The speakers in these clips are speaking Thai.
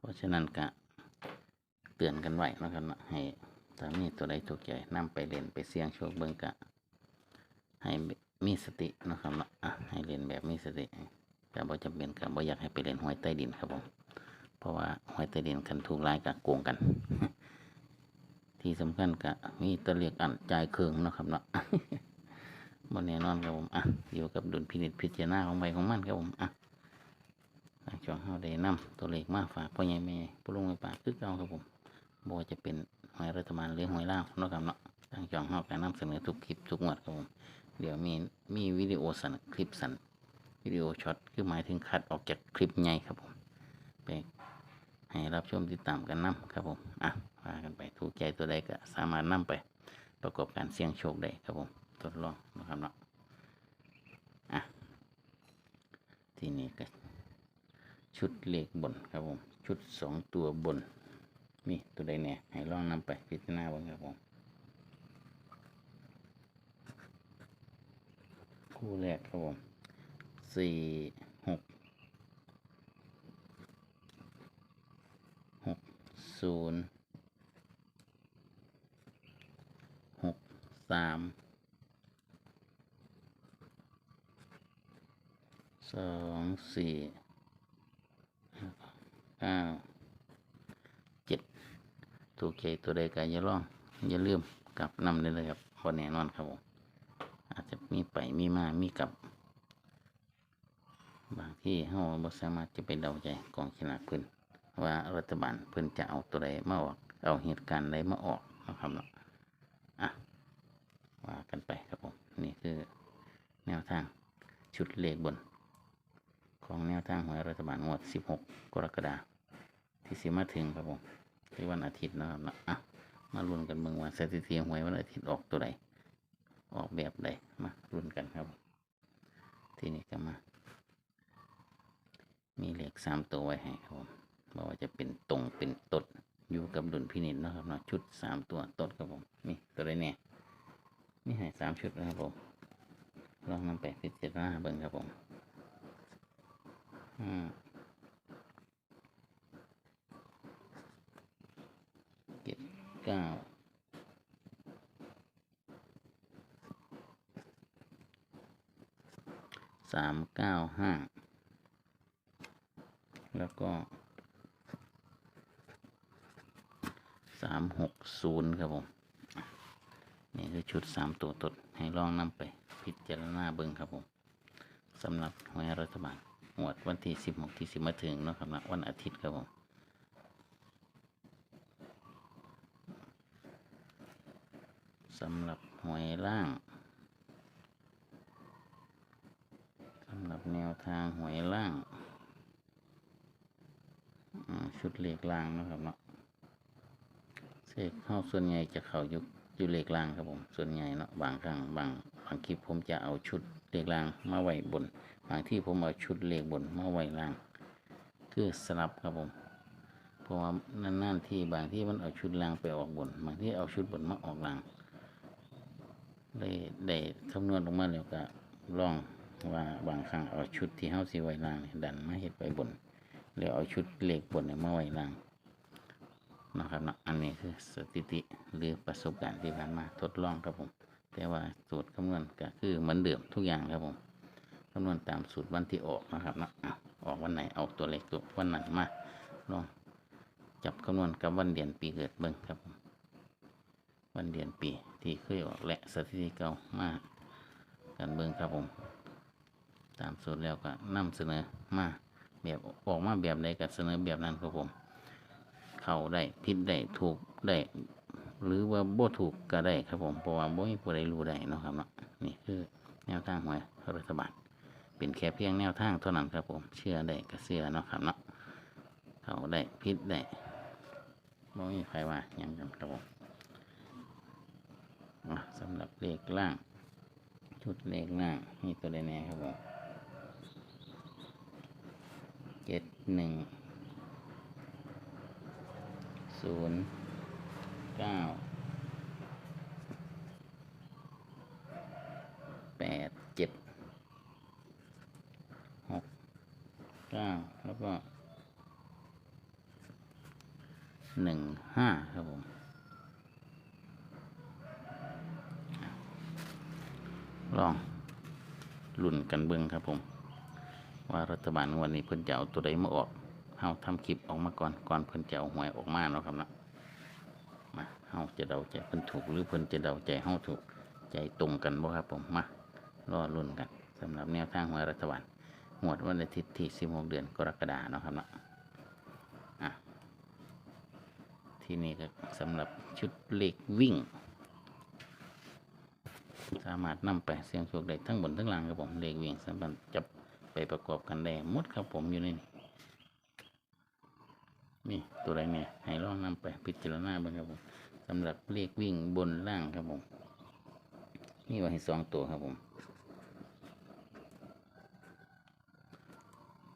เพราะฉะนั้นก็เตือนกันไว้นะครับเนาะให้ถ้ามีตัวใดถูกใจนำไปเล่นไปเสี่ยงโชคเบิ่งกะ ให้มีสตินะครับเนาะอะให้เล่นแบบมีสติแต่บ่จำเป็นก็บ่อยากให้ไปเล่นหวยใต้ดินครับผมเพราะว่าหวยใต้ดินคันถูกรายก็โกงกัน ที่สำคัญก็มีตัวเลขอันจ่ายเครื่องนะครับเนาะบนแน่นอนครับผมอะอยู่กับดุลพินิจพิจารณาของใบของมันครับผมอะ ทางช่องเฮาได้นำตัวเลขมาฝากพ่อใหญ่แม่ผู้ลงไปปากคือเก่าครับผมบ่จะเป็นหวยรัฐบาลหรือหวยลาวนาะครับเนาะทางช่องเฮาก็นำเสนอทุกคลิปทุกงวดครับผมเดี๋ยวมีมีวิดีโอสั้นคลิปสั้นวิดีโอช็อตคือหมายถึงคัดออกจากคลิปใหญ่ครับผมไปให้รับชมติดตามกันนํครับผมอะว่ากันไปถูกใจตัวใดก็สามารถนำไป ประกอบการเสี่ยงโชคได้ครับผมทดลองนะครับเนาะอะทีนี้ก็ ชุดเลขบนครับผมชุดสองตัวบนมีตัวใดเนี่ยให้ลองนำไปพิจารณาบ้างครับผมคู่แรกครับผมสี่หกหกศูนย์หกสามสองสี่ ก้าเจ็ดถูกใจตัวใดกันอย่าล่องอย่าลืมกลับนำได้เลยครับพอแน่นอนครับผมอาจจะมีไปมีมามีกลับ บางที่เราบ่สามารถจะไปเดาใจกองฉลากเพิ่นว่ารัฐบาลเพิ่นจะเอาตัวใดมาออก เอาเหตุการณ์ใดมาออกนะครับเนาะอะว่ากันไปครับผมนี่คือแนวทางชุดเลขบน ของแนวทางหวยรัฐบาลงวด 16 กรกฎาคม ที่สิมาถึงครับผมที่วันอาทิตย์นะครับนะอะมาลุ้นกันเมืองว่าสถิติหวยวันอาทิตย์ออกตัวใดออกแบบใดมารุ่นกันครับ ทีนี้ก็มา มีเลขสามตัวไว้ให้ครับผมบอกว่าจะเป็นตรงเป็นตดอยู่กับดุลพินิจนะครับเนาะชุดสามตัวตดครับผมนี่ตัวใดเนี่ยนี่ให้สามชุดนะครับผมลองนำไปพิจารณาเบิ่งครับผมอืมเจ็ด เก้าสามเก้าห้าแล้วก็สามหกศูนย์ครับผม นี่คือชุดสามตัวตดให้ลองนำไปพิจารณาเบิ่งครับผมสำหรับหวยรัฐบาลหวดวันที่สิบหกที่สิบมาถึงเนาะครับนะวันอาทิตย์ครับผม สำหรับหวยล่างสำหรับแนวทางหวยล่างชุดเหลขล่างนะครับเนาะเสกเข้าส่วนใหญ่จะเข้ายุคอยู่เลขล่างครับผม ส่วนใหญ่เนาะบางครั้งบางบางคลิปผมจะเอาชุดเหลขล่างมาไว้บน บางที่ผมเอาชุดเหลขบนมาไว้ล่าง คือสลับครับผมเพราะว่านั่นๆที่บางที่มันเอาชุดล่างไปออกบน บางที่เอาชุดบนมาออกล่าง ได้ได้คำนวณออกมาแล้วก็ลองว่าบางครั้งเอาชุดที่เฮาสิไว้ล่างดันมาเฮ็ดไว้บนแล้วเอาชุดเหลขบนเนี่ยมาไว้ล่างนะครับเนาะอันนี้คือสถิติหรือประสบการณ์ที่ผ่านมาทดลองครับผม แต่ว่าสูตรคำนวณก็คือเหมือนเดิมทุกอย่างครับผมคำนวณตามสูตรวันที่ออกนะครับเนาะออกวันไหนเอาตัวเลขตัววันนั้นมาลองจับคำนวณกับวันเดือนปีเกิดเบิ่งครับผม วันเดือนปีที่เคยออกและสถิติเก่ามากันเบิ่งครับผม ตามสูตรแล้วก็นำเสนอมาแบบออกมาแบบใดก็เสนอแบบนั้นครับผม เข้าได้ผิดได้ถูกได้หรือว่าบ่ถูกก็ได้ครับผมเพราะว่าบ่มีผู้ใดรู้ได้เนาะครับเนาะนี่คือแนวทางหวยรัฐบาลเป็นแค่เพียงแนวทางเท่านั้นครับผมเชื่อได้ก็เชื่อเนาะครับเนาะเข้าได้ผิดได้บ่มีใครว่ายังกันครับผม สำหรับเลขล่าง ชุดเลขล่างนี่ตัวใดแน่ครับผมเจ็ดหนึ่งศูนย์เก้าแปดเจ็ดหกเก้าแล้วก็หนึ่งห้าครับผม ลองลุ่นกันเบิ่งครับผม ว่ารัฐบาลวันนี้เพิ่นจะเอาตัวใดมาออกเฮาทำคลิปออกมาก่อนก่อนเพิ่นจะเอาหวยออกมาเนาะครับนะมาเฮาจะเดาใจเพิ่นถูกหรือเพิ่นจะเดาใจเฮาถูกใจตรงกันบ่ครับผมมารอลุ่นกันสำหรับแนวทางหวยรัฐบาลงวดวันอาทิตย์ที่ 16 เดือนกรกฎาเนาะครับนะอะที่นี่ก็สำหรับชุดเลขวิ่ง สามารถนำไปเสี่ยงโชคได้ทั้งบนทั้งล่างครับผมเลขวิ่งสามารถจับไปประกอบกันได้หมดครับผมอยู่ในนี่นี่ตัวไรเนี่ยให้ลองนำไปพิจารณาบ้างครับผมสำหรับเลขวิ่งบนล่างครับผมนี่ว่าให้สองตัวครับผม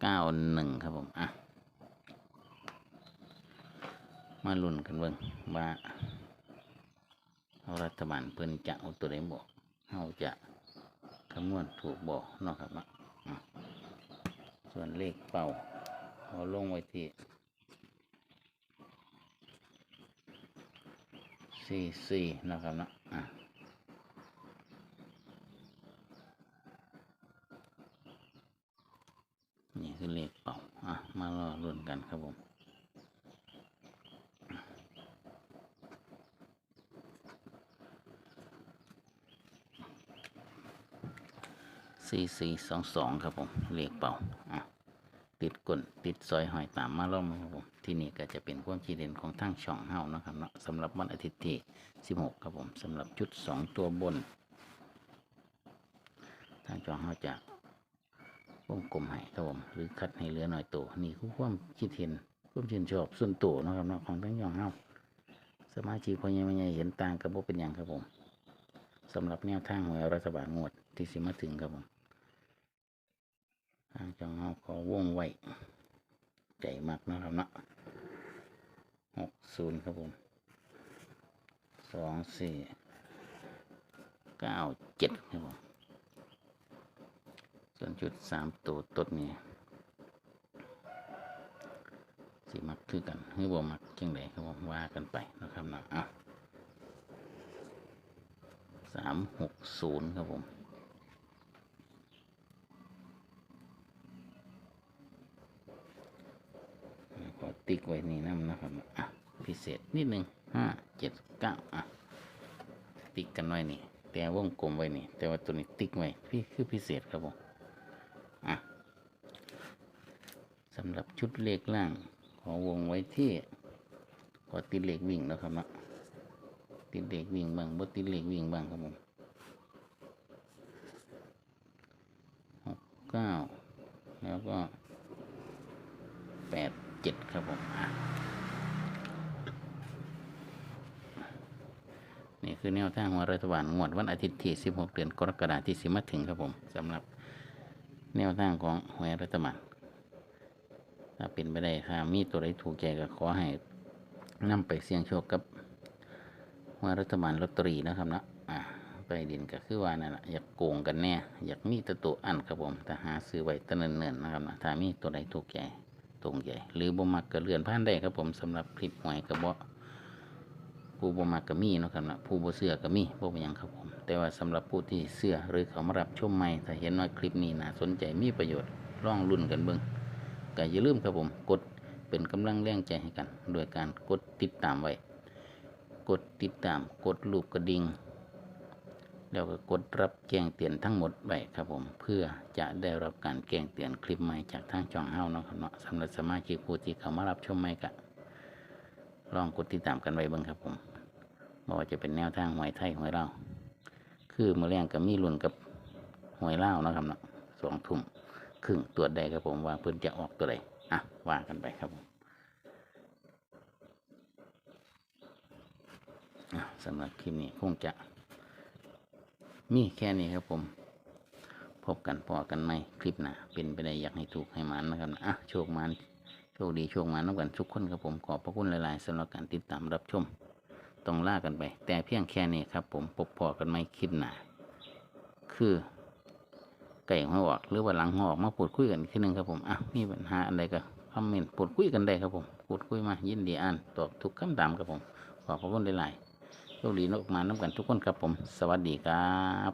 เก้าหนึ่งครับผมอะมาลุ้นกันเบิ่งว่ารัฐบาลเพิ่นจะเอาตัวใดบอก เฮาจะคำนวณถูกบอกเนาะครับเนะอะส่วนเลขเป่าเอาลงไว้ที่สี่สี่นะครับนะอะนี่คือเลขเป่าอะมารอรุ่นกันครับผม สี่สี่สองสองครับผมเลขเป่าอะติดก้นติดซอยหอยตามมาล่อมครับผมที่นี่ก็จะเป็นความคิดเห็นของทางช่องเฮานะครับเนาะสำหรับวันอาทิตย์ที่สิบหกครับผมสำหรับชุดสองตัวบนทางช่องเฮาจะวงกลมให้ครับผมหรือคัดให้เหลือหน่อยตัวนี่คือความคิดเห็นความชื่นชอบส่วนตัวนะครับเนาะของทางช่องเฮาสมาชิกพอยังไม่เห็นต่างกับว่าเป็นอย่างครับผมสำหรับแนวทางหวยรัฐบาลงวดที่สิมาถึงครับผม ทางจองเอาขอวงไว้ใจมากนะครับเนาะหกศูนย์ครับผมสองสี่เก้าเจ็ดครับผมส่วนจุดสามตัวต้นนี้สีมักคือกันหรือบ่มักจังไดครับผมว่ากันไปนะครับเนาะอะสามหกศูนย์ครับผม ขอ ติ๊กไว้นี่น้ำนะครับอะพิเศษนิดหนึ่งห้าเจ็ดเก้าอะติ๊กกันไว้นี่ แต่วงกลมไว้นี่ แต่ว่าตัวนี้ติ๊กไว้พี่คือพิเศษครับผมอะสำหรับชุดเลขล่าง ขอวงไว้ที่ขอติดเลขวิ่งแล้วครับนาะติดเลขวิ่งบ้างบ่ติดเลขวิ่งบ้างครับผมหกเก้าแล้วก็แปด เจ็ดครับผมอะนี่คือแนวทางของรัฐบาลงวดวันอาทิตย์ที่ 16 เดือนกรกฎาคมที่สิมาถึงครับผมสำหรับแนวทางของหวยรัฐบาลถ้าเป็นไปได้ถ้ามีตัวใดถูกใจก็ขอให้นำไปเสี่ยงโชคกับหวยรัฐบาลลอตเตอรี่นะครับนะอะไปดินก็คือว่านั่นแหละอยากโกงกันแน่ อยากมีแตตัวอันครับผมแต่หาซื้อไว้ตะเนิ่นๆนะครับนะถ้ามีตัวใดถูกใจ ตรงใหญ่หรือบ่มักก็เลื่อนผ่านได้ครับผมสำหรับคลิปหวยกระบอกผู้บ่มักก็มีเนาะครับนะผู้บ่เชื่อก็มีบ่เป็นหยังครับผม แต่ว่าสำหรับผู้ที่เชื่อหรือเขามารับชมใหม่ถ้าเห็นว่าคลิปนี้น่าสนใจมีประโยชน์ลองรุ่นกันเบิ่งก็อย่าลืมครับผม กดเป็นกำลังแรงใจให้กัน โดยการกดติดตามไว้ กดติดตามกดรูปกระดิ่ง แล้วก็กดรับแจ้งเตือนทั้งหมดไว้ครับผม เพื่อจะได้รับการแจ้งเตือนคลิปใหม่จากทางช่องเฮาเนาะครับเนาะสำหรับสมาชิกผู้ที่เข้ามารับชมใหม่ก็ลองกดติดตามกันไว้บ้างครับผมบ่ว่าจะเป็นแนวทางหวยไทยหวยเล่าคือมือแรงกับมีรุ่นกับหวยเล่าเนาะครับเนาะสองทุ่มครึ่งตรวจได้ครับผมว่าเพิ่นจะออกตัวใดอะว่ากันไปครับผมสำหรับคลิปนี้คงจะ นี่แค่นี้ครับผม พบกันพอกันไหมคลิปหนะเป็นไปได้อยากให้ถูกให้มันนะครับนะอะโชคมันโชคดีโชคมันนับกันทุกคนครับผมขอบพระคุณหลายๆสำหรับการติดตามรับชมต้องลากันไป แต่เพียงแค่นี้ครับผมพบพอกันไหมคลิปหน้าคือไก่หัวอกหรือว่าหลังหอกมาปวดคุยกันขึ้นหนึ่งครับผมอะมีปัญหาอะไรก็คอมเมนต์พูดคุยกันได้ครับผมปวดคุยมายินดีอ่านตอบทุกคำถามครับผมขอบพระคุณหลายๆ โชคดีนกมาน้ำกันทุกคนครับผม สวัสดีครับ